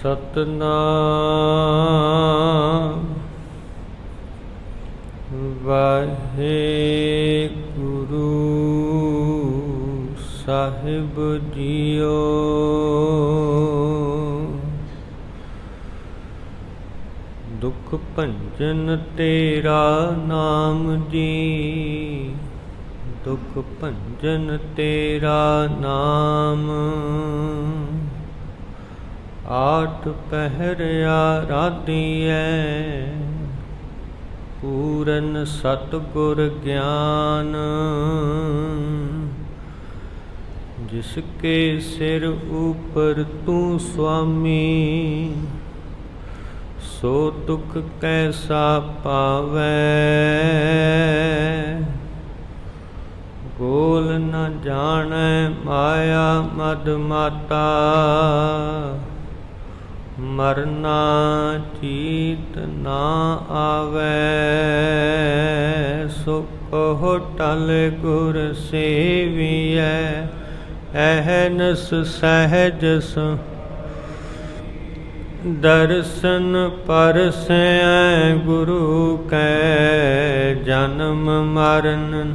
ਸਤਨਾਮ। ਵਾਹਿਗੁਰੂ ਸਾਹਿਬ ਜੀਓ। ਦੁਖ ਭੰਜਨ ਤੇਰਾ ਨਾਮ ਜੀ। ਦੁਖ ਭੰਜਨ ਤੇਰਾ ਨਾਮ। ਆਠ ਪਹਿਰ ਆਰਾਧੀਐ, ਪੂਰਨ ਸਤਗੁਰ ਗਿਆਨ। ਜਿਸ ਕੇ ਸਿਰ ਉਪਰ ਤੂੰ ਸੁਆਮੀ ਸੋ ਦੁਖ ਕੈਸਾ ਪਾਵੈ। ਗੋਲ ਨ ਜਾਣੈ ਮਾਇਆ ਮਦ ਮਾਤਾ ਮਰਨਾ ਚੀਤ ਨਾ ਆਵੈ ਸੋ ਕਹੋ ਟਲ ਗੁਰ ਸੇਵੀਐ ਅਹਨਸ ਸਹਿਜ ਸ ਦਰਸ਼ਨ ਪਰਸੈ ਗੁਰੂ ਕੈ ਜਨਮ ਮਰਨ।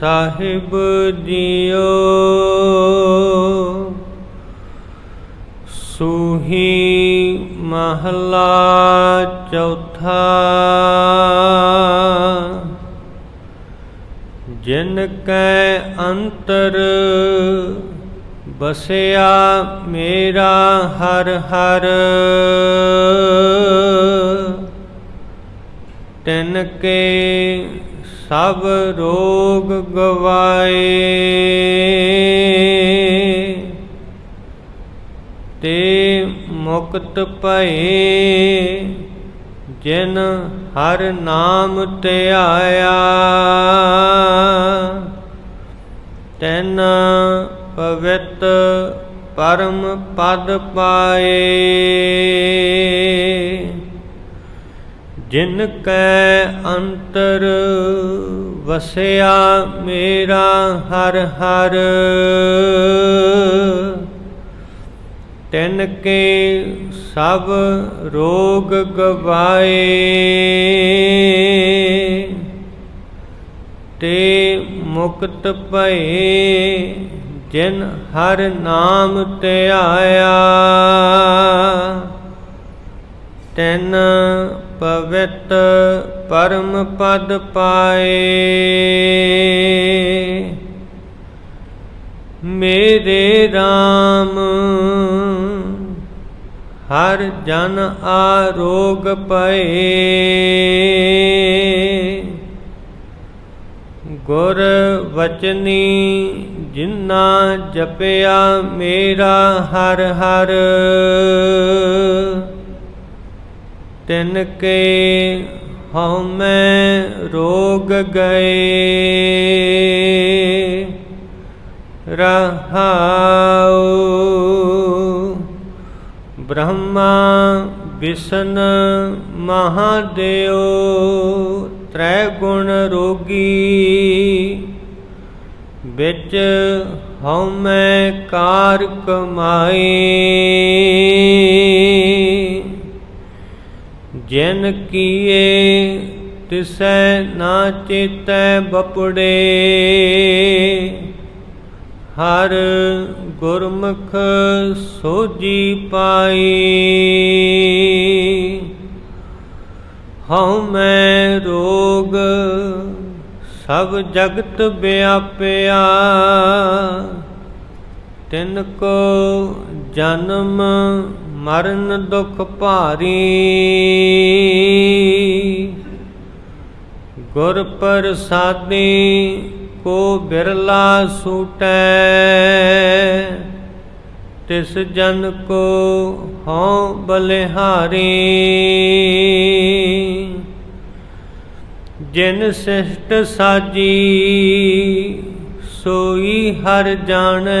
ਸਾਹਿਬ ਜੀਓ ਸੂਹੀ ਮਹਲਾ ਚੌਥਾ। ਜਿਨ ਕੈ ਅੰਤਰ ਬਸਿਆ ਮੇਰਾ ਹਰ ਹਰ। ਤਿਨ ਕੇ ਸਭ ਰੋਗ ਗਵਾਏ। ਤੇ ਮੁਕਤ ਭਏ ਜਿਨ ਹਰ ਨਾਮ ਧਿਆਇਆ ਤੈਨ ਪਵਿੱਤ ਪਰਮ ਪਦ ਪਾਏ। ਜਿਨ ਕੈ ਅੰਤਰ ਵਸਿਆ ਮੇਰਾ ਹਰ ਹਰ, ਤਿਨ ਕੇ ਸਭ ਰੋਗ ਗਵਾਏ, ਤੇ ਮੁਕਤ ਭਏ ਜਿਨ ਹਰ ਨਾਮ ਧਿਆਇਆ ਤਿਨ ਪਵਿੱਤ ਪਰਮ ਪਦ ਪਾਏ। ਮੇਰੇ RAM ਹਰ ਜਨ ਆਰੋਗ ਪਏ ਗੁਰ ਵਚਨੀ ਜਿਨਾ ਜਪਿਆ ਮੇਰਾ ਹਰ ਹਰ। ਤਿਨ ਕੇ ਹਉ ਰੋਗ ਗਏ। ਰਹਾਉ ਬ੍ਰਹਮਾ ਵਿਸ਼ਨ ਮਹਾਦੇਵ ਤ੍ਰੈ ਗੁਣ ਰੋਗੀ। ਵਿੱਚ ਹਉਮੈ ਕਾਰ ਕਮਾਈ। ਜਿਨ ਕੀਏ ਤਿਸੈ ਨਾ ਚੇਤੈ ਬਪੜੇ, ਹਰ ਗੁਰਮੁਖ ਸੋਜੀ ਪਾਈ। ਹਉ ਮੈਂ ਰੋਗ ਸਭ ਜਗਤ ਵਿਆਪਿਆ ਤਿਨ ਕੋ ਜਨਮ ਮਰਨ ਦੁਖ ਭਾਰੀ। ਗੁਰ ਪ੍ਰਸਾਦੀ ਕੋ ਬਿਰਲਾ ਸੂਟੈ, ਤਿਸ ਜਨ ਕੋ ਹਉ ਬਲਿਹਾਰੀ। ਜਿਨ ਸਿਸ਼ਟ ਸਾਜੀ, ਸੋਈ ਹਰ ਜਾਣੈ।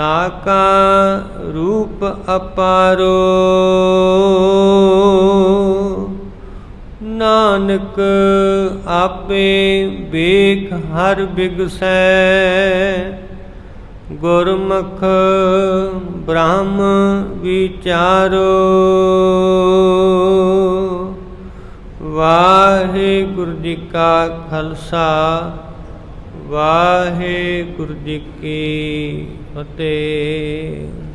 ਤਾਕਾ ਰੂਪ ਅਪਾਰੋ। ਨਾਨਕ ਆਪੇ ਵੇਖ ਹਰ ਬਿਗਸੈ। ਗੁਰਮੁਖ ਬ੍ਰਹਮ ਵਿਚਾਰੋ। ਵਾਹਿਗੁਰੂ ਜੀ ਕਾ ਖਾਲਸਾ। ਵਾਹਿਗੁਰੂ ਜੀ ਕੀ ਫਤਿਹ।